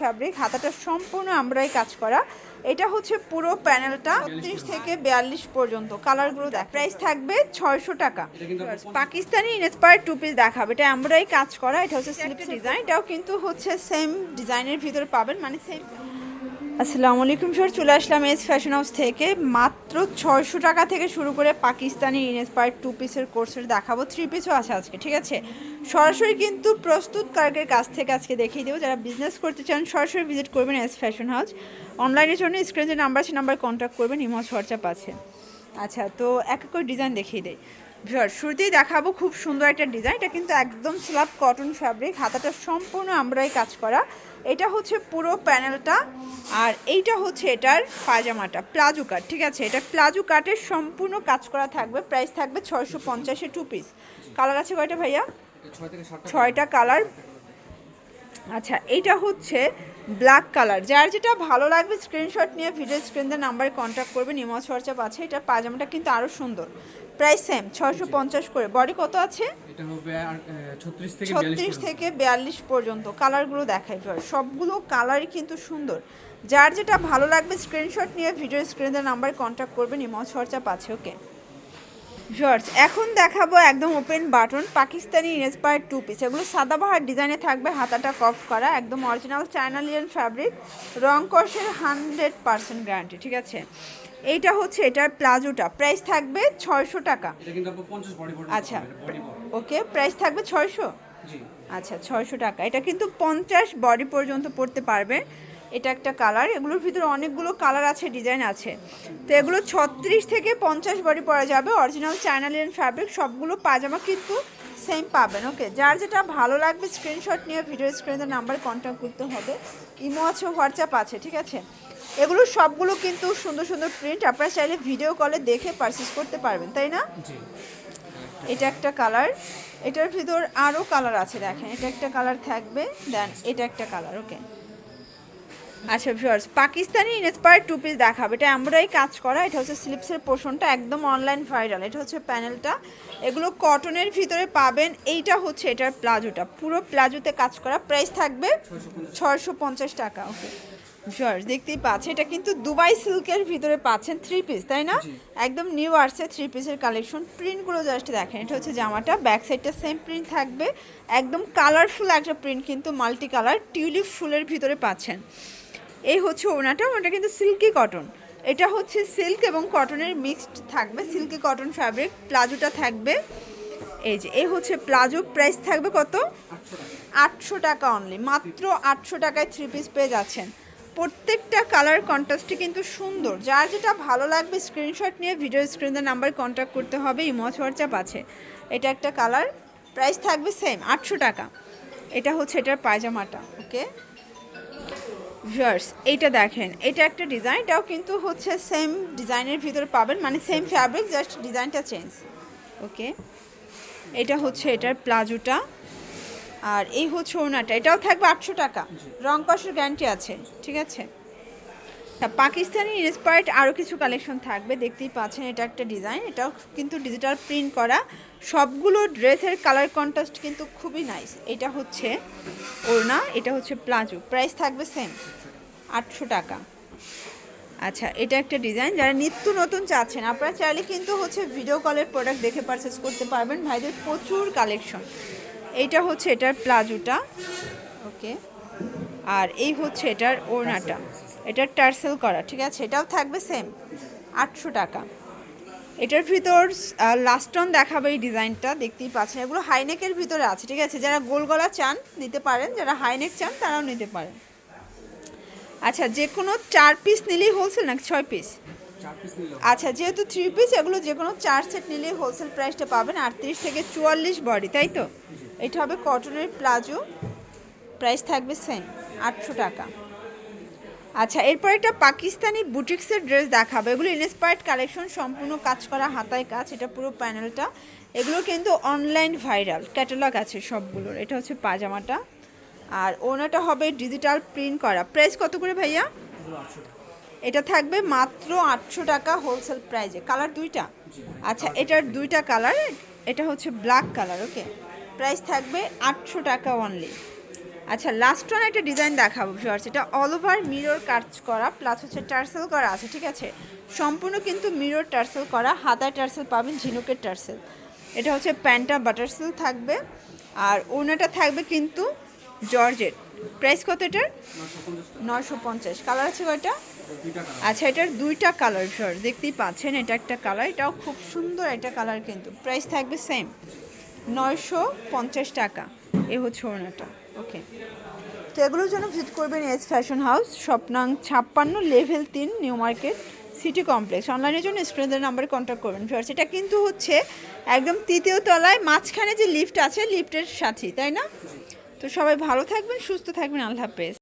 Fabric হাতাটা সম্পূর্ণ আমরাই কাজ করা। এটা হচ্ছে পুরো প্যানেলটা ত্রিশ থেকে বিয়াল্লিশ পর্যন্ত। কালারগুলো দেখ। প্রাইস থাকবে ছয়শো টাকা। পাকিস্তানি ইনস্পায়ার টু পিস দেখাবে। এটা আমরাই কাজ করা। এটা হচ্ছে স্লিপ ডিজাইন এটাও কিন্তু হচ্ছে সেম ডিজাইনের ভিতরে পাবেন। মানে সেম আসসালামু আলাইকুম স্যার চলে আসলাম এস ফ্যাশন হাউস থেকে। মাত্র ছয়শো টাকা থেকে শুরু করে পাকিস্তানি ইনস্পায়ার টু পিসের কোর্সের দেখাবো। থ্রি পিসও আছে আজকে, ঠিক আছে? সরাসরি কিন্তু প্রস্তুতকারকের কাছ থেকে আজকে দেখিয়ে দেবো। যারা বিজনেস করতে চান, সরাসরি ভিজিট করবেন এস ফ্যাশন হাউস অনলাইনের জন্য স্ক্রিনে যে নাম্বার আছে নাম্বার কন্ট্যাক্ট করবেন ইমজ হোয়াটসঅ্যাপ আছে। আচ্ছা তো এক এক করে ডিজাইন দেখিয়ে দেয় শুরুতেই দেখাবো খুব সুন্দর একটা ডিজাইন এটা কিন্তু একদম স্ল্যাব কটন ফ্যাব্রিক হাতাটা সম্পূর্ণ আমরাই কাজ করা। এটা হচ্ছে পুরো প্যানেলটা আর এইটা হচ্ছে এটার পায়জামাটা প্লাজো কাট ঠিক আছে? এটা প্লাজো কাটের সম্পূর্ণ কাজ করা থাকবে প্রাইস থাকবে ছয়শো পঞ্চাশে টু পিস কালার আছে কয়টা ভাইয়া? ছয়টা কালার আচ্ছা এইটা হচ্ছে ব্ল্যাক কালার যার যেটা ভালো লাগবে স্ক্রিনশট নিয়ে ভিডিও স্ক্রিনের নাম্বারে কন্ট্যাক্ট করবেন ইমজ হোয়াটসঅ্যাপ আছে এটা পাজামাটা কিন্তু আরও সুন্দর। প্রাইস সেম ছয়শো পঞ্চাশ করে। বডি কত আছে? এটা ছত্রিশ থেকে বিয়াল্লিশ পর্যন্ত। কালারগুলো দেখাই সবগুলো কালারই কিন্তু সুন্দর। যার যেটা ভালো লাগবে স্ক্রিনশট নিয়ে ভিডিও স্ক্রিনের নাম্বারে কন্ট্যাক্ট করবেন ইমজ হোয়াটসঅ্যাপ আছে ওকে শর্টস এখন দেখাবো একদম open button Pakistani inspired two piece এগুলো সাদাবাহার ডিজাইনে থাকবে হাতাটা কফ করা একদম অরিজিনাল চাইনালিয়ান ফ্যাব্রিক রং কষের হান্ড্রেড পার্সেন্ট গ্যারান্টি ঠিক আছে? এইটা হচ্ছে এটার প্লাজোটা প্রাইস থাকবে ছয়শো টাকা। আচ্ছা ওকে প্রাইস থাকবে ছয়শো? আচ্ছা ছয়শো টাকা। এটা কিন্তু পঞ্চাশ বডি পর্যন্ত পড়তে পারবে। এটা একটা কালার। এগুলোর ভিতরে অনেকগুলো কালার আছে ডিজাইন আছে। তো এগুলো ছত্রিশ থেকে পঞ্চাশ বডি পরা যাবে। অরিজিনাল চাইনালিয়ান ফ্যাব্রিক সবগুলো পাজামা কিন্তু সেম পাবেন ওকে যার যেটা ভালো লাগবে স্ক্রিনশট নিয়ে ভিডিও স্ক্রিনের নাম্বার কন্ট্যাক্ট করতে হবে। ইমো আছে হোয়াটসঅ্যাপ আছে ঠিক আছে? এগুলো সবগুলো কিন্তু সুন্দর সুন্দর প্রিন্ট আপনারা চাইলে ভিডিও কলে দেখে পারচেস করতে পারবেন তাই না? এটা একটা কালার। এটার ভিতর আরও কালার আছে দেখেন। এটা একটা কালার থাকবে দেন এটা একটা কালার ওকে আচ্ছা viewers Pakistani inspire two piece দেখাবে। এটা আমরাই কাজ করা এটা হচ্ছে স্লিপসের পোর্শনটা একদম অনলাইন ভাইরাল এটা হচ্ছে প্যানেলটা এগুলো কটনের ভিতরে পাবেন এইটা হচ্ছে এটার প্লাজোটা। পুরো প্লাজোতে কাজ করা প্রাইস থাকবে ছয়শো পঞ্চাশ টাকা ওকে ভিউয়ার্স দেখতেই পাচ্ছে এটা কিন্তু দুবাই সিল্কের ভিতরে পাচ্ছেন থ্রি পিস তাই না? একদম নিউ আসছে থ্রি পিসের কালেকশন প্রিন্টগুলো জাস্ট দেখেন এটা হচ্ছে জামাটা ব্যাক সাইডটা সেম প্রিন্ট থাকবে। একদম কালারফুল একটা প্রিন্ট কিন্তু মাল্টি কালার টিউলিপ ফুলের ভিতরে পাচ্ছেন। এই হচ্ছে ওনাটা ওটা কিন্তু সিল্কি কটন এটা হচ্ছে সিল্ক এবং কটনের মিক্সড থাকবে সিল্কি কটন ফ্যাব্রিক প্লাজোটা থাকবে। এই যে এই হচ্ছে প্লাজো প্রাইস থাকবে কত? আটশো টাকা অনলি মাত্র আটশো টাকায় থ্রি পিস পেয়ে যাচ্ছেন। প্রত্যেকটা কালার কন্ট্রাস্টই কিন্তু সুন্দর। যার যেটা ভালো লাগবে স্ক্রিনশট নিয়ে ভিডিও স্ক্রিনের নাম্বার কন্ট্যাক্ট করতে হবে ইমজ হোয়াটসঅ্যাপ আছে। এটা একটা কালার প্রাইস থাকবে সেম আটশো টাকা। এটা হচ্ছে এটার পায়জামাটা ওকে ভিউয়ার্স এইটা দেখেন, এটা একটা ডিজাইন এটাও কিন্তু হচ্ছে সেম ডিজাইনের ভিতরে পাবেন মানে সেম ফ্যাব্রিক জাস্ট ডিজাইনটা চেঞ্জ ওকে এটা হচ্ছে এটার প্লাজোটা, আর এই হচ্ছে ওনাটা, এটাও থাকবে আটশো টাকা, রং কষের গ্যারান্টি আছে, ঠিক আছে? তা পাকিস্তানি ইন্সপায়ার্ড আরও কিছু কালেকশন থাকবে, দেখতেই পাচ্ছেন এটা একটা ডিজাইন এটাও কিন্তু ডিজিটাল প্রিন্ট করা। সবগুলো ড্রেসের কালার কন্ট্রাস্ট কিন্তু খুবই নাইস এটা হচ্ছে ওড়না, এটা হচ্ছে প্লাজো। প্রাইস থাকবে সেম আটশো টাকা। আচ্ছা এটা একটা ডিজাইন যারা নিত্য নতুন চাচ্ছেন, আপনারা চাইলে কিন্তু হচ্ছে ভিডিও কলের প্রোডাক্ট দেখে পারচেস করতে পারবেন। ভাইদের প্রচুর কালেকশন এইটা হচ্ছে এটার প্লাজোটা ওকে আর এই হচ্ছে এটার ওড়নাটা। এটার টার্সেল করা, ঠিক আছে? এটাও থাকবে সেম আটশো টাকা। এটার ভিতর লাস্টন দেখাবে এই ডিজাইনটা, দেখতেই পাচ্ছেন। এগুলো হাইনেকের ভিতরে আছে, ঠিক আছে? যারা গোল গলা চান, নিতে পারেন। যারা হাইনেক চান, তারাও নিতে পারেন। আচ্ছা যে কোনো চার পিস নিলেই হোলসেল নাকি ছয় পিস আচ্ছা যেহেতু থ্রি পিস এগুলো যে কোনো চার সেট নিলেই হোলসেল প্রাইসটা পাবেন আটত্রিশ থেকে চুয়াল্লিশ বডি তাই তো? এটা হবে কটনের প্লাজো প্রাইস থাকবে সেম আটশো টাকা। আচ্ছা এরপর একটা পাকিস্তানি বুটিক্সের ড্রেস দেখাবো। এগুলো ইনস্পায়ার্ড কালেকশন সম্পূর্ণ কাজ করা, হাতায় কাজ, এটা পুরো প্যানেলটা এগুলো কিন্তু অনলাইন ভাইরাল ক্যাটালগ আছে সবগুলোর। এটা হচ্ছে পাজামাটা। আর ওনাটা হবে ডিজিটাল প্রিন্ট করা। প্রাইস কত করে ভাইয়া? এটা থাকবে মাত্র আটশো টাকা হোলসেল প্রাইজে কালার দুইটা? আচ্ছা এটার দুইটা কালার এটা হচ্ছে ব্ল্যাক কালার ওকে প্রাইস থাকবে আটশো টাকা অনলি আচ্ছা লাস্ট ওয়ান একটা ডিজাইন দেখাবো ভিউয়ার্স এটা অল ওভার মিরর কাজ করা প্লাস হচ্ছে টার্সেল করা আছে, ঠিক আছে? সম্পূর্ণ কিন্তু মিরর টার্সেল করা, হাতায় টার্সেল পাবেন, ঝিনুকের টার্সেল এটা হচ্ছে প্যান্টটা বাটার সিল্ক থাকবে, আর ওনাটা থাকবে কিন্তু জর্জেট প্রাইস কত এটার? নশো পঞ্চাশ। কালার আছে কয়টা? আচ্ছা এটার দুইটা কালার ফিওর দেখতেই পাচ্ছেন, এটা একটা কালার এটাও খুব সুন্দর একটা কালার কিন্তু। প্রাইস থাকবে সেম নয়শো পঞ্চাশ টাকা, এ হচ্ছে ওনাটা। ওকে তো এগুলোর জন্য ভিজিট করবেন এস ফ্যাশন হাউস স্বপ্নাং ছাপ্পান্ন লেভেল তিন নিউ মার্কেট সিটি কমপ্লেক্স অনলাইনের জন্য স্ক্রিনের নাম্বারে কন্ট্যাক্ট করবেন ফিওর্স এটা কিন্তু হচ্ছে একদম তৃতীয় তলায় মাঝখানে যে লিফট আছে লিফটের সাথেই, তাই না? তো সবাই ভালো থাকবেন, সুস্থ থাকবেন, আল্লাহ হাফেজ।